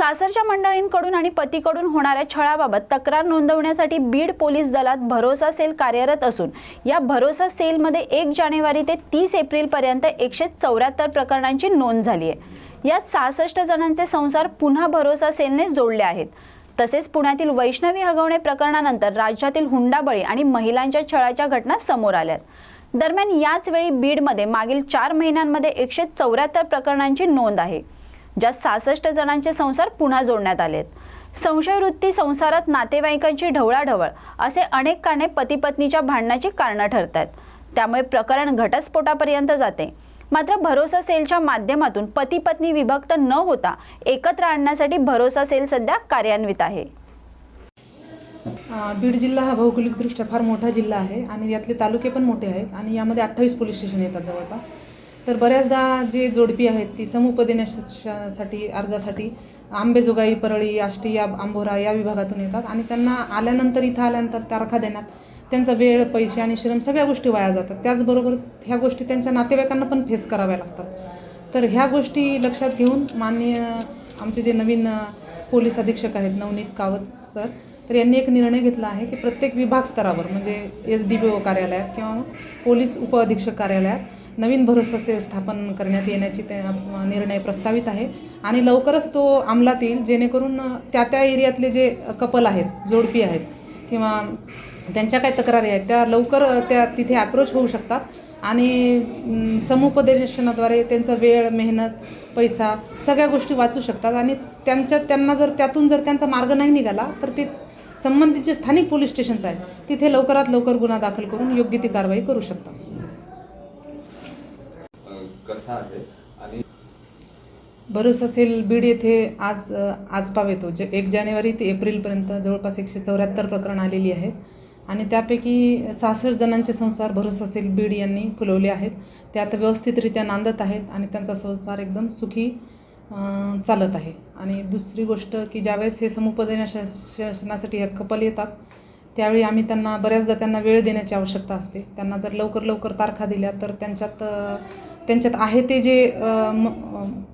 सासरच्या मंडळींकडून आणि पतीकडून होणाऱ्या छळाबाबत तक्रार नोंदवण्यासाठी बीड पोलीस दलात भरोसा सेल कार्यरत असून या भरोसा सेलमध्ये एक जानेवारी ते तीस एप्रिलपर्यंत एकशे चौऱ्याहत्तर प्रकरणांची नोंद झाली आहे. यात सहासष्ट जणांचे संसार पुन्हा भरोसा सेलने जोडले आहेत. तसेच पुण्यातील वैष्णवी हगवणे प्रकरणानंतर राज्यातील हुंडाबळी आणि महिलांच्या छळाच्या घटना समोर आल्यात दरम्यान याच वेळी बीडमध्ये मागील चार महिन्यांमध्ये एकशे चौऱ्याहत्तर प्रकरणांची नोंद आहे. ज्यात सहासष्ट जणांचे संसार पुन्हा जोडण्यात आलेत. संशयवृत्ती संसारात नातेवाईकांची ढवळाढवळ असे अनेक कारणे पतीपत्नीच्या भांडणाची कारणं ठरतात. त्यामुळे प्रकरण घटस्फोटापर्यंत जाते. मात्र भरोसा सेलच्या माध्यमातून पती पत्नी विभक्त न होता एकत्र आणण्यासाठी भरोसा सेल सध्या कार्यान्वित आहे. बीड जिल्हा हा भौगोलिकदृष्ट्या फार मोठा जिल्हा आहे आणि यातले तालुके पण मोठे आहेत आणि यामध्ये अठ्ठावीस पोलीस स्टेशन येतात जवळपास. तर बऱ्याचदा जे जोडपी आहेत ती समुपदेण्यासाठी अर्जासाठी आंबेजोगाई परळी आष्टी या आंबोरा या विभागातून येतात आणि त्यांना आल्यानंतर इथं आल्यानंतर तारखा देण्यात त्यांचा वेळ पैसे आणि श्रम सगळ्या गोष्टी वाया जातात. त्याचबरोबर ह्या गोष्टी त्यांच्या नातेवाईकांना पण फेस कराव्या लागतात. तर ह्या गोष्टी लक्षात घेऊन माननीय आमचे जे नवीन पोलीस अधीक्षक आहेत नवनीत कावत सर तर यांनी एक निर्णय घेतला आहे की प्रत्येक विभाग स्तरावर म्हणजे एस डी बी ओ कार्यालयात किंवा पोलीस उपअधीक्षक कार्यालयात नवीन भरोसा स्थापन करण्यात येण्याची त्या निर्णय प्रस्तावित आहे. आणि लवकरच तो अंमलात येईल जेणेकरून त्या त्या एरियातले जे कपल आहेत जोडपी आहेत किंवा त्यांच्या काय तक्रारी आहेत त्या लवकर त्या तिथे अप्रोच होऊ शकतात. आणि समुपदेशनाद्वारे त्यांचा वेळ मेहनत पैसा सगळ्या गोष्टी वाचू शकतात. आणि त्यांच्या त्यांना जर त्यातून जर त्यांचा मार्ग नाही निघाला तर ते संबंधित जे स्थानिक पोलीस स्टेशन्स आहेत तिथे लवकरात लवकर गुन्हा दाखल करून योग्य ती कारवाई करू शकतात. कसा आहे. आणि भरोसा सेल बीड येथे आज आज पाव येतो. जे एक जानेवारी ते एप्रिलपर्यंत जवळपास एकशे चौऱ्याहत्तर प्रकरण आलेली आहेत. आणि त्यापैकी सहासष्ट जणांचे संसार भरोसा सेल बीड यांनी फुलवले आहेत. ते आता व्यवस्थितरित्या नांदत आहेत आणि त्यांचा संसार एकदम सुखी चालत आहे. आणि दुसरी गोष्ट की ज्यावेळेस हे समुपदेना शासनासाठी हे कपल येतात त्यावेळी आम्ही त्यांना बऱ्याचदा त्यांना वेळ देण्याची आवश्यकता असते. त्यांना जर लवकर लवकर तारखा दिल्या तर त्यांच्यात त्यांच्यात आहे ते जे म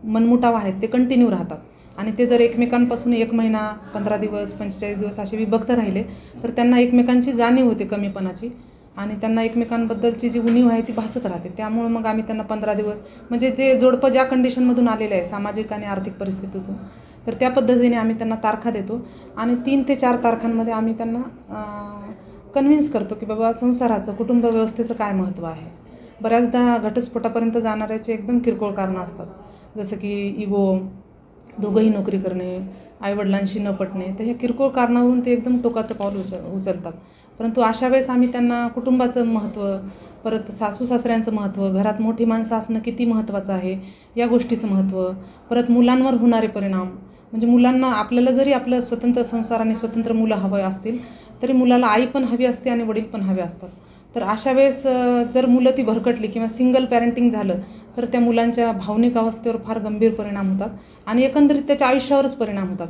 मनमुटाव आहेत ते कंटिन्यू राहतात. आणि ते जर एकमेकांपासून एक महिना पंधरा दिवस पंचेचाळीस दिवस असे विभक्त राहिले तर त्यांना एकमेकांची जाणीव होते कमीपणाची. आणि त्यांना एकमेकांबद्दलची जी उणीव आहे ती भासत राहते. त्यामुळं मग आम्ही त्यांना पंधरा दिवस म्हणजे जे जोडपं ज्या कंडिशनमधून आलेले आहे सामाजिक आणि आर्थिक परिस्थितीतून तर त्या पद्धतीने आम्ही त्यांना तारखा देतो. आणि तीन ते चार तारखांमध्ये आम्ही त्यांना कन्व्हिन्स करतो की बाबा संसाराचं कुटुंब व्यवस्थेचं काय महत्त्व आहे? बऱ्याचदा घटस्फोटापर्यंत जाणाऱ्याचे एकदम किरकोळ कारणं असतात. जसं की इगो दोघंही नोकरी करणे आईवडिलांशी न पटणे तर ह्या किरकोळ कारणावरून ते एकदम टोकाचं पाऊल उचल उचलतात. परंतु अशा वेळेस आम्ही त्यांना कुटुंबाचं महत्त्व परत सासू सासऱ्यांचं महत्त्व घरात मोठी माणसं असणं किती महत्त्वाचं आहे या गोष्टीचं महत्त्व परत मुलांवर होणारे परिणाम म्हणजे मुलांना आपल्याला जरी आपलं स्वतंत्र संसार आणि स्वतंत्र मुलं हवं असतील तरी मुलाला आई पण हवी असते आणि वडील पण हवे असतात. तर अशा वेळेस जर मुलं ती भरकटली किंवा सिंगल पॅरेंटिंग झालं तर त्या मुलांच्या भावनिक अवस्थेवर फार गंभीर परिणाम होतात आणि एकंदरीत त्याच्या आयुष्यावरच परिणाम होतात.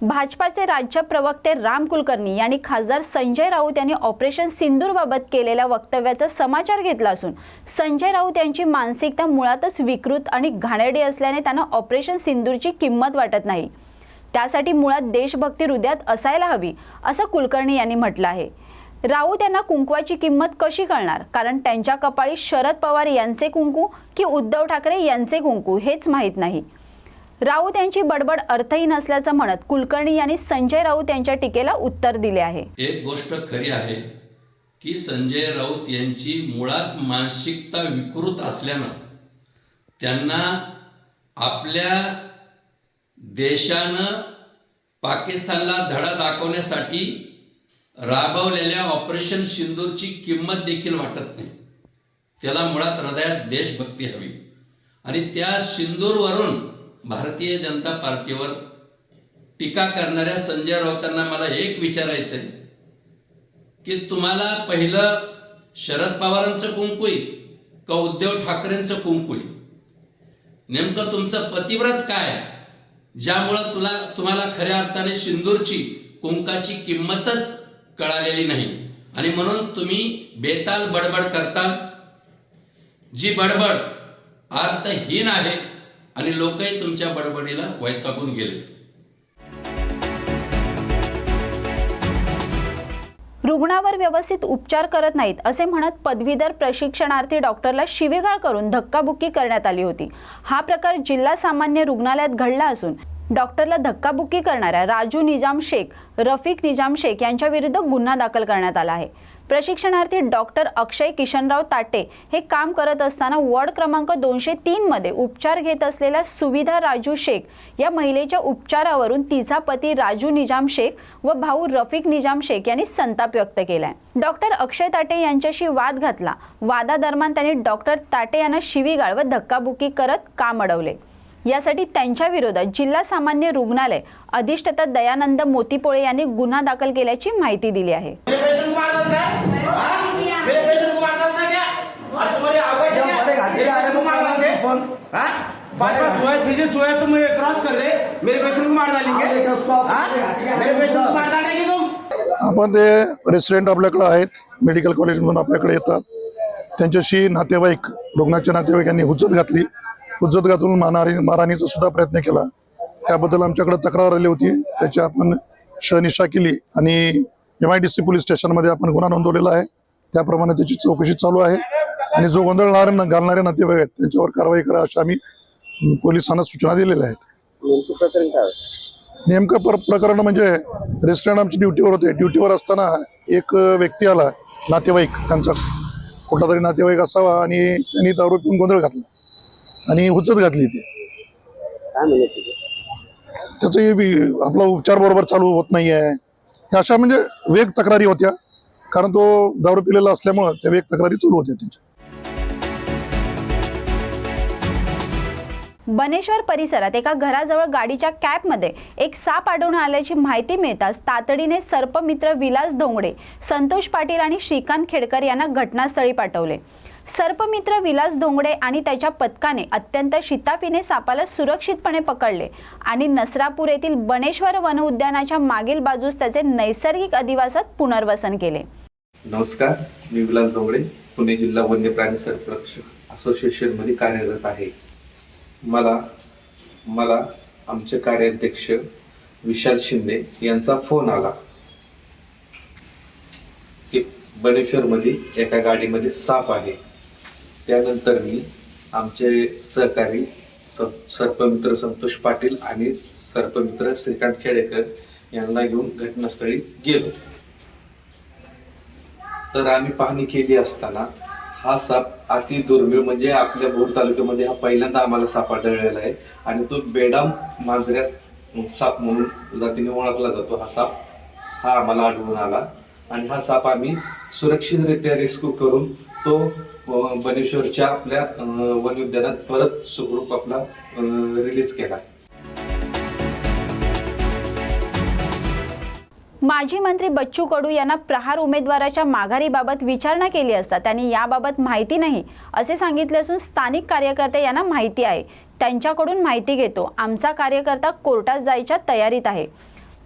भाजपाचे राज्य प्रवक्ते राम कुलकर्णी यांनी खासदार संजय राऊत यांनी ऑपरेशन सिंदूरबाबत केलेल्या वक्तव्याचा समाचार घेतला असून संजय राऊत यांची मानसिकता मुळातच विकृत आणि घाणेरडी असल्याने त्यांना ऑपरेशन सिंदूरची किंमत वाटत नाही. त्यासाठी मुळात देशभक्ती हृदयात असायला हवी असं कुलकर्णी यांनी म्हटलं आहे. राऊत यांना कुंकवाची किंमत कशी कळणार? कारण त्यांच्या कपाळी शरद पवार यांचे कुंकू की उद्धव ठाकरे यांचे कुंकू हेच माहीत नाही. राऊत यांची बडबड अर्थहीन असल्याचं म्हणत कुलकर्णी यांनी संजय राऊत यांच्या टीकेला उत्तर दिले आहे. एक गोष्ट खरी आहे की संजय राऊत यांची मुळात मानसिकता विकृत असल्यानं त्यांना आपल्या देशानं पाकिस्तानला धडा दाखवण्यासाठी राबवलेल्या ऑपरेशन सिंदूरची किंमत देखील वाटत नाही. त्याला मुळात हृदयात देशभक्ती हवी. आणि त्या सिंदूरवरून भारतीय जनता पार्टीवर टीका करणाऱ्या संजय राऊतांना मला एक विचारायचं आहे की तुम्हाला पहिलं शरद पवारांचं कुंकू आहे का उद्धव ठाकरेंचं कुंकू आहे? नेमकं तुमचं पतिव्रत काय आहे? ज्यामुळं तुला तुम्हाला खऱ्या अर्थाने सिंदूरची कुंकाची किंमतच कळालेली नाही. आणि म्हणून तुम्ही बेताल बडबड करता. जी बडबड अर्थहीन आहे आणि लोकही तुमच्या बडबडीला वैतागून गेलेत. रुग्णावर व्यवस्थित उपचार करत नाहीत असे म्हणत पदवीधर प्रशिक्षणार्थी डॉक्टरला शिवेगाळ करून धक्काबुक्की करण्यात आली होती. हा प्रकार जिल्हा सामान्य रुग्णालयात घडला असून डॉक्टरला धक्काबुक्की करणाऱ्या राजू निजाम शेख रफिक निजाम शेख यांच्या विरुद्ध गुन्हा दाखल करण्यात आला आहे. प्रशिक्षणार्थी डॉक्टर अक्षय किशनराव ताटे हे काम करत असताना वॉर्ड क्रमांक दोनशे तीनमध्ये उपचार घेत असलेल्या सुविधा राजू शेख या महिलेच्या उपचारावरून तिचा पती राजू निजाम शेख व भाऊ रफिक निजाम शेख यांनी संताप व्यक्त केलाय. डॉक्टर अक्षय ताटे यांच्याशी वाद घातला. वादादरम्यान त्यांनी डॉक्टर ताटे यांना शिवीगाळ व धक्काबुक्की करत काम अडवले. यासाठी त्यांच्या विरोधात जिल्हा सामान्य रुग्णालय अधिष्ठता दयानंद मोतीपोळे यांनी गुन्हा दाखल केल्याची माहिती दिली आहे मेरे पेशेंट को मार डालता है हाँ? मेरे पेशेंट को मार डालता है क्या और तुम्हारी आवाज क्या क्या बड़े घाटे मेरे आ रहे पेशेंट को मार डालते हैं? फोन हाँ? पाँच पाँच सोया चीजें सोया तुम ये क्रॉस कर रहे मेरे पेशेंट को मार डालेंगे. मेरे पेशेंट को हैं। मार डालेंगे तुम. आपण ते रेसिडेंट आपल्याकडे आहेत मेडिकल कॉलेजमधून आपल्याकडे येतात. त्यांच्याशी नातेवाईक रुग्णाच्या नातेवाईकांनी हुज्जत घातली. हुज्जत घातून मारहाणी मारहाणीचा सुद्धा प्रयत्न केला. त्याबद्दल आमच्याकडे तक्रार आली होती. त्याची आपण शनिशा केली आणि M I D C police स्टेशनमध्ये आपण गुन्हा नोंदवलेला आहे. त्याप्रमाणे त्याची चौकशी चालू आहे. आणि जो गोंधळ घालणारे घालणारे नातेवाईक आहेत त्यांच्यावर कारवाई करा अशा आम्ही पोलिसांना सूचना दिलेल्या आहेत. नेमकं पर प्रकरण म्हणजे रेस्टॉरंट आमची ड्युटीवर होते. ड्युटीवर असताना एक व्यक्ती आला नातेवाईक त्यांचा कुठला तरी नातेवाईक असावा आणि त्यांनी दारू पिऊन गोंधळ घातला आणि हुज्जत घातली ती. त्याचं आपला उपचार बरोबर चालू होत नाही आहे अशा म्हणजे वेग तक्रारी होत्या. कारण तो दारू पिलेला असल्यामुळं त्या वेग तक्रारी चालू होत्या त्यांच्या. बनेश्वर परिसरात एका घराजवळ गाडीच्या कॅबमध्ये एक साप आढळून आल्याची माहिती मिळताच तातडीने सर्पमित्र विलास धोंगडे संतोष पाटील आणि श्रीकांत खेडकर यांना घटनास्थळी पाठवले. सर्पमित्र विलास धोंगडे आणि त्याच्या पथकाने अत्यंत शिताफीने सापाला सुरक्षितपणे पकडले आणि नसरापूर येथील बनेश्वर वन उद्यानाच्या मागील बाजूस त्याचे नैसर्गिक अधिवासात पुनर्वसन केले. नमस्कार मी विलास धोंगडे पुणे जिल्हा वन्य प्राणी संरक्षक असोसिएशनमध्ये कार्यरत आहे. मला मला आमचे कार्याध्यक्ष विशाल शिंदे यांचा फोन आला. की बनेश्वरमध्ये एका गाडीमध्ये साप आहे. त्यानंतर मी आमचे सहकारी स सर्पमित्र संतोष पाटील आणि सर्पमित्र श्रीकांत खेडेकर यांना घेऊन घटनास्थळी गेलो. तर आम्ही पाहणी केली असताना हा साप अति दुर्मिळ म्हणजे आपल्या भोर तालुक्यामध्ये हा पहिल्यांदा आम्हाला साप आढळलेला आहे. आणि तो बेडाम मांजऱ्यास साप म्हणून जातीने ओळखला जातो. हा साप हा आम्हाला आढळून आला. आणि हा साप आम्ही सुरक्षितरित्या रेस्क्यू करून तो बनेश्वरच्या आपल्या वन उद्यानात परत सुखरूप आपला रिलीज केला. माजी मंत्री बच्चू कडू यांना प्रहार उमेदवाराच्या माघारीबाबत विचारणा केली असता त्यांनी याबाबत माहिती नाही असे सांगितले असून स्थानिक कार्यकर्ते यांना माहिती आहे. त्यांच्याकडून माहिती घेतो. आमचा कार्यकर्ता कोर्टात जायच्या तयारीत आहे.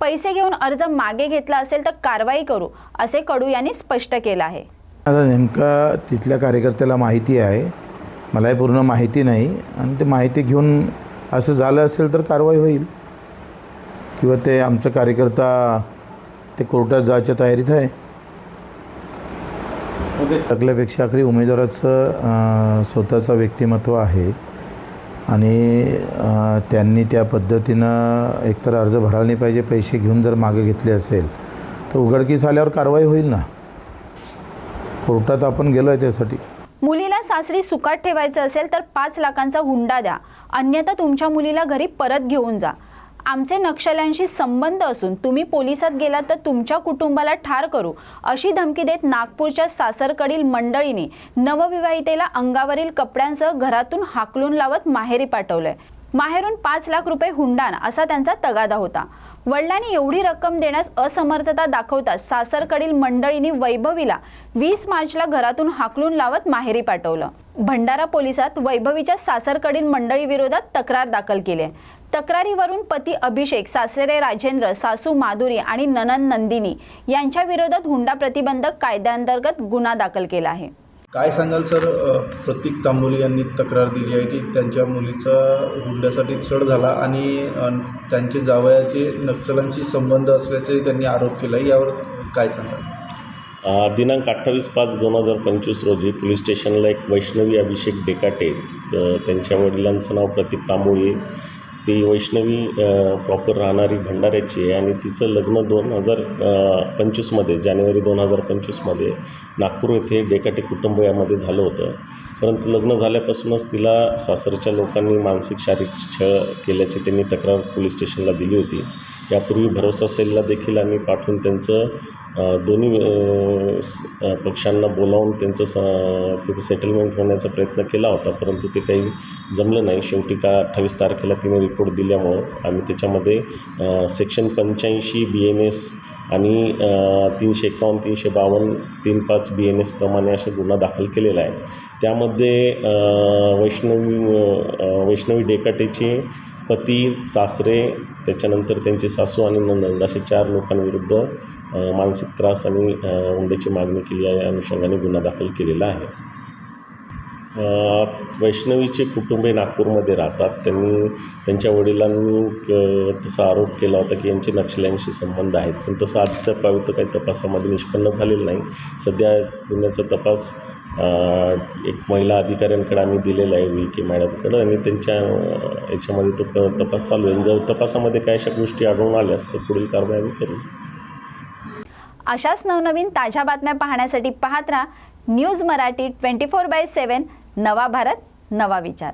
पैसे घेऊन अर्ज मागे घेतला असेल तर कारवाई करू असे कडू यांनी स्पष्ट केलं आहे. आता नेमका तिथल्या कार्यकर्त्याला माहिती आहे. मलाही पूर्ण माहिती नाही. आणि ते माहिती घेऊन असं झालं असेल तर कारवाई होईल. किंवा ते आमचं कार्यकर्ता ते कोर्टात जायच्या तयारीत आहे. टाकल्यापेक्षा आखरी उमेदवाराचं स्वतःचं व्यक्तिमत्व आहे. आणि त्यांनी त्या पद्धतीनं एकतर अर्ज भरायला नाही पाहिजे पैसे घेऊन जर मागे घेतले असेल तर उघडकीस आल्यावर कारवाई होईल ना? कोर्टात आपण गेलो आहे त्यासाठी. मुलीला सासरी सुकाट ठेवायचं असेल तर पाच लाखांचा हुंडा द्या. अन्यथा तुमच्या मुलीला घरी परत घेऊन जा. आमचे नक्षल्यांशी संबंध असून तुम्ही पोलिसात गेलात तर तुमच्या कुटुंबाला ठार करू अशी धमकी देत नागपूरच्या सासरकडील मंडळीने नवविवाहितेला अंगावरील कपड्यांसह घरातून हाकलून लावत माहेरी पाठवलंय. माहेरून पाच लाख रुपये हुंडाण असा त्यांचा तगादा होता. वडिलांनी एवढी रक्कम देण्यास असमर्थता दाखवताच सासरकडील मंडळींनी वैभवीला वीस मार्चला घरातून हाकलून लावत माहेरी पाठवलं. भंडारा पोलिसात वैभवीच्या सासरकडील मंडळी विरोधात तक्रार दाखल केली आहे. तक्रारीवरून पती अभिषेक सासरे राजेंद्र सासू माधुरी आणि ननन नंदिनी यांच्या विरोधात हुंडा प्रतिबंधक कायद्याअंतर्गत गुन्हा दाखल केला आहे. काय सांगाल सर प्रतीक तांबोली यांनी तक्रार दिली आहे की त्यांच्या मुलीचा हुंड्यासाठी छळ झाला आणि त्यांचे जावयाचे नक्षलांशी संबंध असल्याचे त्यांनी आरोप केला आहे यावर काय सांगाल? दिनांक अठ्ठावीस पाच दोन हजार पंचवीस रोजी पोलीस स्टेशनला एक वैष्णवी अभिषेक डेकाटे त्यांच्या वडिलांचं नाव प्रतीक तांबोळी ती वैष्णवी प्रॉपर राहणारी भंडाऱ्याची आहे आणि तिचं लग्न दोन हजार पंचवीसमध्ये जानेवारी दोन हजार पंचवीसमध्ये नागपूर येथे डेकाटे कुटुंब यामध्ये झालं होतं. परंतु लग्न झाल्यापासूनच तिला सासरच्या लोकांनी मानसिक शारीरिक छळ केल्याची त्यांनी तक्रार पोलीस स्टेशनला दिली होती. यापूर्वी भरोसा सेलला देखील आम्ही पाठवून त्यांचं दोन्ही पक्षांना बोलावून त्यांचं स तिथे सेटलमेंट होण्याचा प्रयत्न केला होता. परंतु ते काही जमलं नाही. शेवटी का अठ्ठावीस तारखेला तिने रिपोर्ट दिल्यामुळं आम्ही त्याच्यामध्ये सेक्शन पंच्याऐंशी बी एन एस आणि तीनशे एकावन्न तीनशे बावन्न तीन पाच बी एन एसप्रमाणे असे गुन्हा दाखल केलेला आहे. त्यामध्ये वैष्णवी वैष्णवी डेकाटेचे पती सासरे त्याच्यानंतर त्यांचे सासू आणि नंद असे चार लोकांविरुद्ध मानसिक त्रास आणि हुंड्याची मागणी केली आहे या अनुषंगाने गुन्हा दाखल केलेला आहे. वैष्णवीचे कुटुंबे नागपूरमध्ये राहतात. त्यांनी त्यांच्या वडिलांनी तसा आरोप केला होता की यांचे नक्षल्यांशी संबंध आहेत. पण तसं अद्याप काही तपासामध्ये निष्पन्न झालेलं नाही. सध्या गुन्ह्याचा तपास एक महिला अधिकाऱ्यांकडे आम्ही दिलेला आहे व्ही. के. मॅडमकडं. आणि त्यांच्या याच्यामध्ये तो प- तपास चालू आहे. जर तपासामध्ये काही अशा गोष्टी आढळून आल्यास तर पुढील कारवाई आम्ही करू. अशाच नवनवीन ताज्या बातम्या पाहण्यासाठी पाहत राहा news Marathi twenty four by seven. नवा भारत नवा विचार.